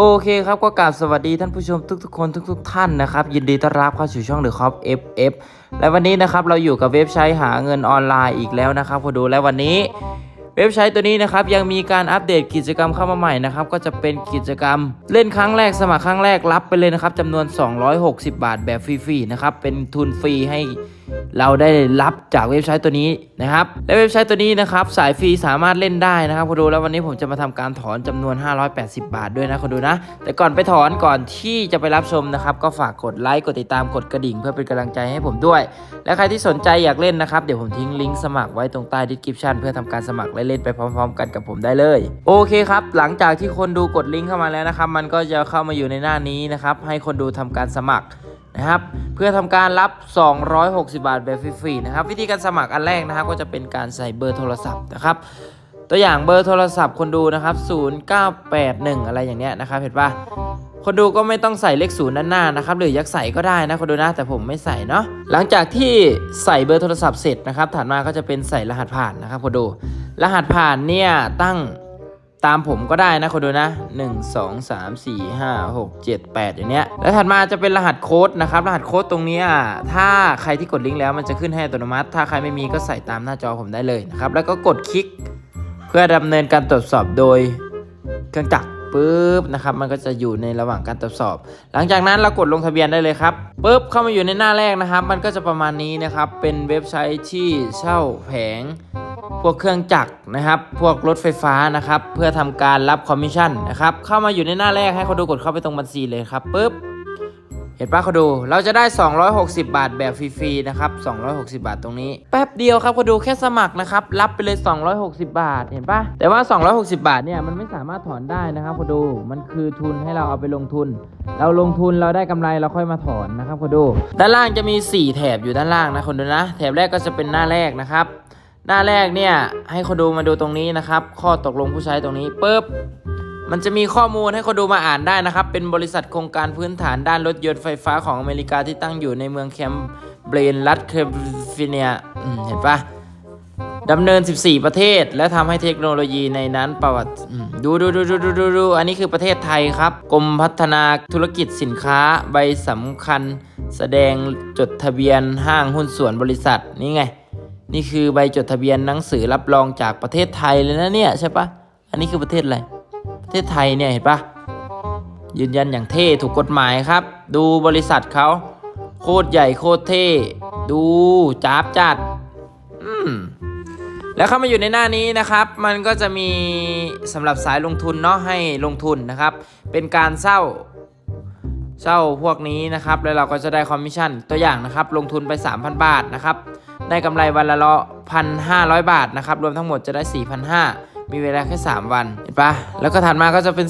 โอเคครับก็กราบสวัสดีท่านผู้ชมทุกๆคนทุก ๆ ท่านนะครับ ยินดีต้อนรับเข้าสู่ช่อง The Cop FF และวันนี้นะครับเราอยู่กับเว็บไซต์หาเงินออนไลน์อีกแล้วนะครับพอดูและวันนี้ เว็บไซต์ตัวนี้นะครับยังมีการอัปเดตกิจกรรมเข้ามาใหม่นะครับก็จะเป็นกิจกรรม เล่นครั้งแรกสมัครครั้งแรกรับไปเลยนะครับจำนวน 260 บาทแบบฟรีๆนะครับเป็นทุนฟรีให้ เราได้รับจากเว็บไซต์ตัวนี้นะครับ และเว็บไซต์ตัวนี้นะครับ สายฟรีสามารถเล่นได้นะครับพอดูแล้ววันนี้ผมจะมาทำการถอนจำนวน 580 บาทด้วยนะคนดูนะ แต่ก่อนไปถอนก่อนที่จะไปรับชมนะครับ ก็ฝากกดไลค์กดติดตามกดกระดิ่ง เพื่อเป็นกำลังใจให้ผมด้วย และใครที่สนใจอยากเล่นนะครับเดี๋ยวผมทิ้งลิงก์สมัครไว้ตรงใต้ดีสคริปชันเพื่อทำการสมัครและเล่นไปพร้อม ๆ กันกับผมได้เลย โอเคครับ หลังจากที่คนดูกดลิงก์เข้ามาแล้วนะครับ มันก็จะเข้ามาอยู่ในหน้านี้นะครับให้คนดูทำการสมัคร นะครับ เพื่อทำการรับ 260 บาทแบบฟรีๆนะครับ วิธีการสมัครอันแรกนะครับ ก็จะเป็นการใส่เบอร์โทรศัพท์นะครับ ตัวอย่างเบอร์โทรศัพท์คนดูนะครับ 0981 อะไรอย่างเนี้ยนะครับ เห็นปะคนดูก็ไม่ต้องใส่เลขศูนย์ด้านหน้านะครับ หรืออยากใส่ก็ได้นะคนดูนะแต่ผมไม่ใส่เนาะหลังจากที่ใส่เบอร์โทรศัพท์เสร็จนะครับถัดมาก็จะเป็นใส่รหัสผ่านนะครับคนดู รหัสผ่านเนี่ยตั้ง ตามผมก็ได้นะคนดูนะ 1 2 3 4 5 6 7 8 อย่างเนี้ย แล้วถัดมาจะเป็นรหัสโค้ดนะครับ รหัสโค้ดตรงนี้ยถ้าใครที่กดลิงก์แล้วมันจะขึ้นให้อัตโนมัติ ถ้าใครไม่มีก็ใส่ตามหน้าจอผมได้เลยนะครับ แล้วก็กดคลิก เพื่อดำเนินการตรวจสอบโดยเครื่องจักร ปุ๊บนะครับมันก็จะอยู่ในระหว่างการตรวจสอบ หลังจากนั้นเรากดลงทะเบียนได้เลยครับปุ๊บเข้ามาอยู่ในหน้าแรกนะครับ มันก็จะประมาณนี้นะครับเป็นเว็บไซต์ที่เช่าแผง พวกเครื่องจักรนะครับ พวกรถไฟฟ้านะครับ เพื่อทำการรับคอมมิชชั่นนะครับเข้ามาอยู่ในหน้าแรกให้เขาดูกดเข้าไปตรงบัญชีเลยครับปุ๊บ เห็นปะเขาดู เราจะได้ 260 บาทแบบฟรีๆนะครับ 260 บาทตรงนี้ แป๊บเดียวครับเขาดูแค่สมัครนะครับ รับไปเลย 260 บาท เห็นปะแต่ว่า 260 บาทเนี่ยมันไม่สามารถถอนได้นะครับเขาดู มันคือทุนให้เราเอาไปลงทุน เราลงทุนเราได้กำไรเราค่อยมาถอนนะครับเขาดู ด้านล่างจะมี 4 แถบอยู่ด้านล่างนะคนดูนะ แถบแรกก็จะเป็นหน้าแรกนะครับ หน้าแรกเนี่ยให้คนดูมาดูตรงนี้นะครับ ข้อตกลงผู้ใช้ตรงนี้ปุ๊บ มันจะมีข้อมูลให้คนดูมาอ่านได้นะครับ เป็นบริษัทโครงการพื้นฐานด้านรถยนต์ไฟฟ้าของอเมริกาที่ตั้งอยู่ในเมืองแคมเบรนรัฐแคลิฟอร์เนียเห็นปะดำเนิน 14 ประเทศ และทำให้เทคโนโลยีในนั้นประวัติดูดูดูดูดูดูดูอันนี้คือประเทศไทยครับ กรมพัฒนาธุรกิจสินค้าใบสำคัญ แสดงจดทะเบียนห้างหุ้นส่วนบริษัทนี่ไง นี่คือใบจดทะเบียนหนังสือรับรองจากประเทศไทยเลยนะเนี่ยใช่ปะอันนี้คือประเทศอะไร ประเทศไทยเนี่ยเห็นปะยืนยันอย่างเท่ถูกกฎหมายครับ ดูบริษัทเขาโคตรใหญ่โคตรเท่ ดูจ้าบจัด อืมแล้วเข้ามาอยู่ในหน้านี้นะครับ มันก็จะมีสำหรับสายลงทุนเนาะให้ลงทุนนะครับ เป็นการเช่าเช่าพวกนี้นะครับ แล้วเราก็จะได้คอมมิชชั่นตัวอย่างนะครับ ลงทุนไป 3,000 บาทนะครับ ได้กำไรวันละละพันห้าร้อยบาทนะครับ รวมทั้งหมดจะได้ 4,500 มีเวลาแค่ 3 วัน เห็นปะแล้วก็ถัดมาก็จะเป็น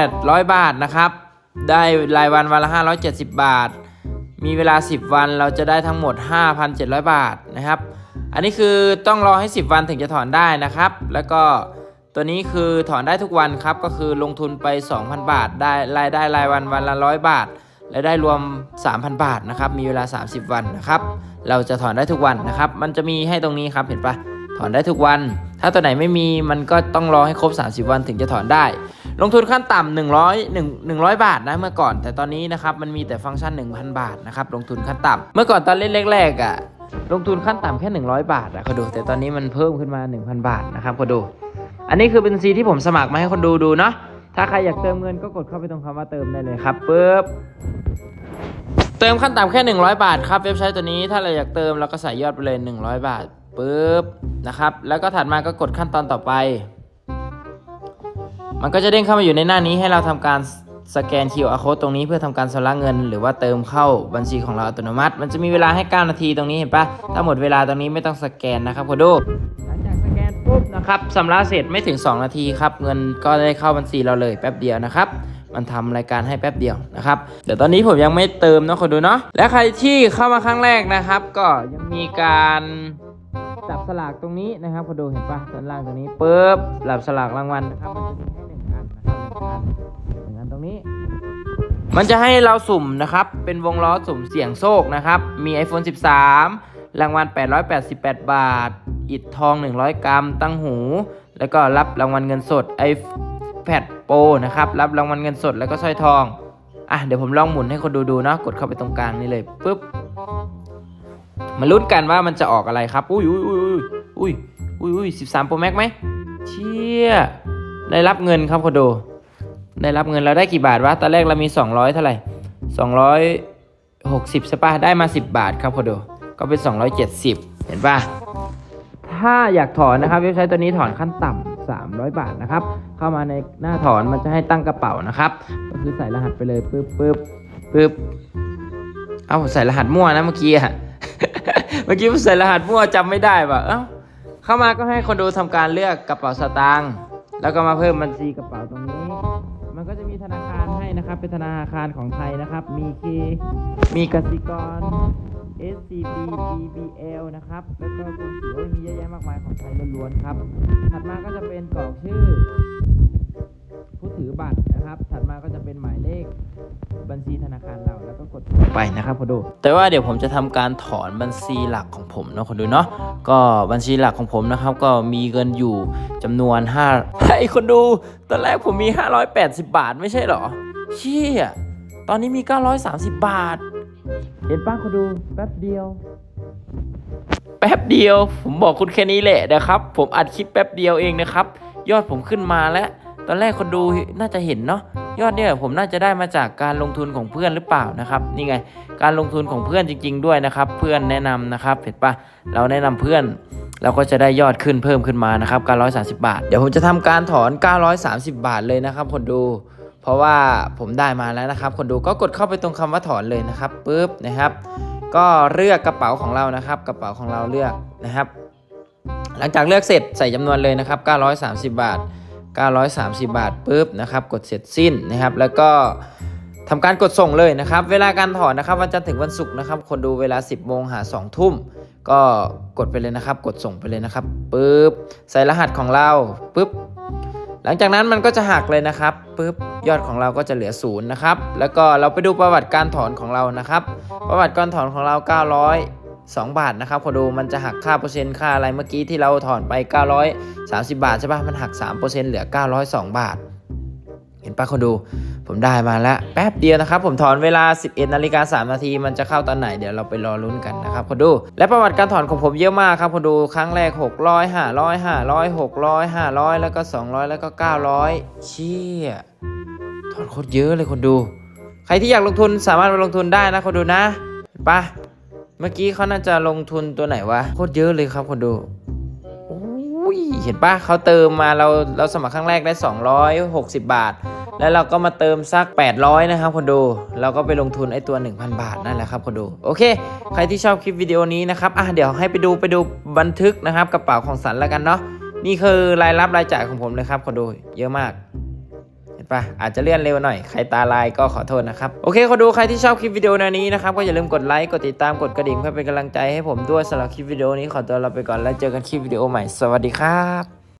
3,800 บาทนะครับ ได้รายวันวันละ 570 บาท มีเวลา 10 วันเราจะได้ทั้งหมด 5,700 บาทนะครับ อันนี้คือต้องรอให้ 10 วันถึงจะถอนได้นะครับ แล้วก็ตัวนี้คือถอนได้ทุกวันครับ ก็คือลงทุนไป 2,000 บาท ได้รายได้รายวันวันละ 100 บาทและได้รวม 3,000 บาทนะครับ มีเวลา 30 วันนะครับ เราจะถอนได้ทุกวันนะครับ มันจะมีให้ตรงนี้ครับ เห็นปะถอนได้ทุกวัน ถ้าตัวไหนไม่มีมันก็ต้องรอให้ครบ 30 วันถึงจะถอนได้ ลงทุนขั้นต่ำ100 1 100 บาทนะเมื่อก่อน แต่ตอนนี้นะครับมันมีแต่ฟังก์ชัน 1,000 บาทนะครับลงทุนขั้นต่ำเมื่อก่อนตอนเล่นแรกๆอะลงทุนขั้นต่ำแค่ 100 บาทอะเขาดู แต่ตอนนี้มันเพิ่มขึ้นมา 1,000 บาทนะครับเขาดู อันนี้คือเป็นซีที่ผมสมัครมาให้คนดูดูเนาะถ้าใครอยากเติมเงินก็กดเข้าไปตรงคำว่าเติมได้เลยครับปึ๊บเติมขั้นต่ำแค่ 100 บาทครับเว็บไซต์ตัวนี้ถ้าเราอยากเติมเราก็ใส่ยอดไปเลย 100 บาท ปึ๊บนะครับ แล้วก็ถัดมาก็กดขั้นตอนต่อไป มันก็จะเด้งเข้ามาอยู่ในหน้านี้ให้เราทำการสแกน QR code ตรงนี้เพื่อทำการชำระเงิน หรือว่าเติมเข้าบัญชีของเราอัตโนมัติ มันจะมีเวลาให้ 9 นาทีตรงนี้เห็นปะถ้าหมดเวลาตรงนี้ไม่ต้องสแกนนะครับโคดูหลังจากสแกนปุ๊บนะครับชำระเสร็จไม่ถึง 2 นาทีครับเงินก็ได้เข้าบัญชีเราเลยแป๊บเดียวนะครับมันทำรายการให้แป๊บเดียวนะครับเดี๋ยวตอนนี้ผมยังไม่เติมนะคนดูเนาะและใครที่เข้ามาครั้งแรกนะครับ ก็ยังมีการ จับสลากตรงนี้นะครับคนดูเห็นปะด้านล่างตรงนี้ปุ๊บหลับสลากรางวัลนะครับมันจะมีให้หนึ่งอันนะครับหนึ่งอันหนึ่งอันตรงนี้ มันจะให้เราสุ่มนะครับ เป็นวงล้อสุ่มเสียงโชคนะครับ มี iPhone 13 รางวัล 888 บาท อิฐทอง 100 กรัม ตั้งหู แล้วก็รับรางวัลเงินสด iPad โปรนะครับ รับรางวัลเงินสดแล้วก็สร้อยทองอะเดี๋ยวผมลองหมุนให้คนดูดูเนาะกดเข้าไปตรงกลางนี่เลยปุ๊บ มาลุ้นกันว่ามันจะออกอะไรครับ อุ้ยอุ้ยอุ้ยอุ้ยอุ้ยอุ้ยสิบสามโปรแม็กไหมเชี่ยได้รับเงินครับคอนโด ได้รับเงินเราได้กี่บาทวะตอนแรกเรามี 200 เท่าไหร่ 260ใช่ปะได้มา 10 บาทครับคอนโด ก็เป็น 270 เห็นปะถ้าอยากถอนนะครับเว็บไซต์ตัวนี้ถอนขั้นต่ำ300 บาทนะครับ เข้ามาในหน้าถอนมันจะให้ตั้งกระเป๋านะครับ ก็คือใส่รหัสไปเลยปึ๊บปึ๊บปึ๊บเอาใส่รหัสมั่วนะเมื่อกี้อะ มื่อกี้ผมใส่รหัสมั่วจำไม่ได้ว่ะเอ้าเข้ามาก็ให้คนดูทำการเลือกกระเป๋าสตางค์แล้วก็มาเพิ่มบัญชีกระเป๋าตรงนี้ มันก็จะมีธนาคารให้นะครับ เป็นธนาคารของไทยนะครับ มีเคมีกสิกร SCB BBL นะครับ แล้วก็กรุงศรีโอ้ยมีเยอะแยะมากมายของไทยล้วนๆครับ ถัดมาก็จะเป็นกรอกชื่อ ผู้ถือบัตรนะครับ ถัดมาก็จะเป็นหมายเลขบัญชีธนาคารเราแล้วก็กดไปนะครับคนดู แต่ว่าเดี๋ยวผมจะทำการถอนบัญชีหลักของผมเนาะคนดูเนาะก็บัญชีหลักของผมนะครับ ก็มีเงินอยู่จำนวน5ให้คนดูตอนแรกผมมี 580 บาทไม่ใช่เหรอเชี่ยตอนนี้มี 930 บาท เห็นป้าคนดูแป๊บเดียวแป๊บเดียว ผมบอกคุณแค่นี้แหละนะครับ ผมอัดคลิปแป๊บเดียวเองนะครับ ยอดผมขึ้นมาแล้ว ตอนแรกคนดูน่าจะเห็นเนาะยอดเนี่ยผมน่าจะได้มาจากการลงทุนของเพื่อนหรือเปล่านะครับนี่ไง การลงทุนของเพื่อนจริง ๆ ด้วยนะครับ เพื่อนแนะนำนะครับเห็นปะเราแนะนำเพื่อนเราก็จะได้ยอดขึ้นเพิ่มขึ้นมานะครับ930 บาท เดี๋ยวผมจะทำการถอน 930 บาทเลยนะครับ คนดู เพราะว่าผมได้มาแล้วนะครับ คนดูก็กดเข้าไปตรงคำว่าถอนเลยนะครับปุ๊บนะครับ ก็เลือกกระเป๋าของเรานะครับ กระเป๋าของเราเลือกนะครับ หลังจากเลือกเสร็จใส่จำนวนเลยนะครับ 930 บาท 930 บาทปุ๊บนะครับกดเสร็จสิ้นนะครับ แล้วก็ทำการกดส่งเลยนะครับ เวลาการถอนนะครับวันจันทร์ถึงวันศุกร์นะครับ คนดูเวลา 10โมงหา2ทุ่ม ก็กดไปเลยนะครับ กดส่งไปเลยนะครับปุ๊บใส่รหัสของเราปุ๊บหลังจากนั้นมันก็จะหักเลยนะครับปุ๊บยอดของเราก็จะเหลือศูนย์นะครับ แล้วก็เราไปดูประวัติการถอนของเรานะครับ ประวัติการถอนของเรา 2 บาทนะครับคนดูมันจะหักค่าเปอร์เซ็นต์ค่าอะไรเมื่อกี้ที่เราถอนไป 930 บาทใช่ปะมันหัก 3%เหลือ 902 บาท เห็นปะคนดูผมได้มาแล้วแป๊บเดียวนะครับ ผมถอนเวลา 11นาฬิกา3นาทีมันจะเข้าตอนไหนเดี๋ยวเราไปรอลุ้นกันนะครับคนดูและประวัติการถอนของผมเยอะมากครับคนดูครั้งแรก 600 500 500 600 500 แล้วก็ 200 แล้วก็ 900 เชี่ยถอนโคตรเยอะเลยคนดู ใครที่อยากลงทุนสามารถมาลงทุนได้นะคนดูนะเห็นปะ เมื่อกี้เขาน่าจะลงทุนตัวไหนวะโคตรเยอะเลยครับคนดูเห็นปะเขาเติมมาเราเราสมัครครั้งแรกได้ 260 บาท แล้วเราก็มาเติมสัก 800 นะครับคนดูเราก็ไปลงทุนไอตัว 1,000 บาทนั่นแหละครับคนดูโอเค ใครที่ชอบคลิปวิดีโอนี้นะครับอะเดี๋ยวให้ไปดูไปดูบันทึกนะครับกระเป๋าของสันแล้วกันเนาะนี่คือรายรับรายจ่ายของผมเลยครับคนดูเยอะมาก ห็นปะอาจจะเลื่อนเร็วหน่อย ใครตาลายก็ขอโทษนะครับ โอเคคนดูใครที่ชอบคลิปวิดีโอแนนี้นะครับก็อย่าลืมกดไลค์ กดติดตาม กดกระดิ่งเพื่อเป็นกำลังใจให้ผมด้วยสำหรับคลิปวิดีโอนี้ขอตัวลาไปก่อนแล้วเจอกันคลิปวิดีโอใหม่ สวัสดีครับ